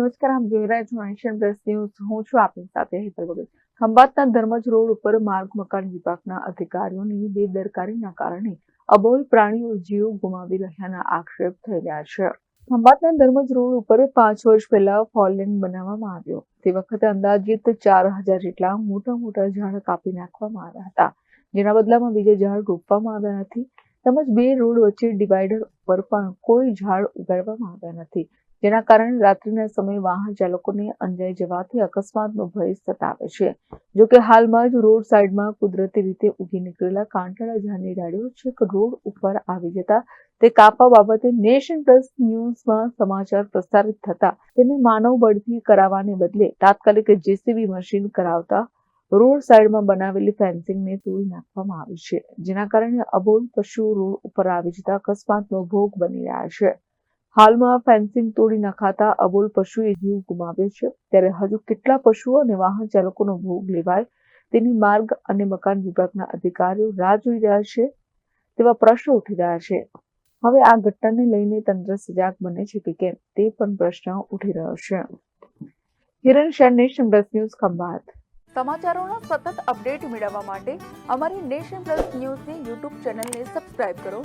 નમસ્કાર રહ્યા છો નેશન ન્યૂઝ હું છું આપની સાથે હેતલ વગર ખંભાતના ધર્મજ રોડ ઉપર માર્ગ મકાન વિભાગના અધિકારીઓની બેદરકારીના કારણે અબોલ પ્રાણીઓ જીવ ગુમાવી રહ્યાના આક્ષેપ થઈ રહ્યા છે. ખંભાતના ધર્મજ રોડ ઉપર પાંચ વર્ષ પહેલા ફોરલેન બનાવવામાં આવ્યો. તે વખતે અંદાજિત ચાર હજાર જેટલા મોટા મોટા ઝાડ કાપી નાખવામાં આવ્યા હતા. જેના બદલામાં બીજા ઝાડ રોપવામાં આવ્યા નથી. તેમજ બે રોડ વચ્ચે ડિવાઈડર ઉપર પણ કોઈ ઝાડ ઉગાડવામાં આવ્યા નથી. જેના કારણે રાત્રિના સમયે વાહન ચાલકોને અંજાઈ જવાથી અકસ્માતનો ભય સતાવે છે. જો કે હાલમાં જ રોડ સાઈડમાં કુદરતી રીતે ઉગી નીકળેલા કાંટાળા ઝાડની ડાળીઓ છેક રોડ ઉપર આવી જતા તે કાપા બાબતે નેશન પ્લસ ન્યૂઝમાં સમાચાર પ્રસારિત થતા તેને માનવ બળથી કરાવવાને બદલે તાત્કાલિક જેસીબી મશીન કરાવતા રોડ સાઈડમાં બનાવેલી ફેન્સિંગને તોડી નાખવામાં આવી છે, જેના કારણે અબોલ પશુઓ રોડ ઉપર આવી જતા અકસ્માતનો ભોગ બની રહ્યા છે. હાલમાં ફેન્સિંગ તોડી નાખાતા અબોલ પશુએ જીવ ગુમાવ્યો છે. ત્યારે હજુ કેટલા પશુઓ અને વાહન ચાલકોનો ભોગ લેવાય તેની માર્ગ અને મકાન વિભાગના અધિકારીઓ રાહ જોઈ રહ્યા છે તેવા પ્રશ્નો ઉઠી રહ્યા છે. હવે આ ઘટનાને લઈને તંત્ર સજાગ બને છે કે કેમ તે પણ પ્રશ્ન ઉઠી રહ્યો છે. Hiran Sher Nation Plus News Khambhat. સમાચારોના સતત અપડેટ મેળવવા માટે અમારી નેશન પ્લસ ન્યૂઝની યુટ્યુબ ચેનલને સબસ્ક્રાઇબ કરો.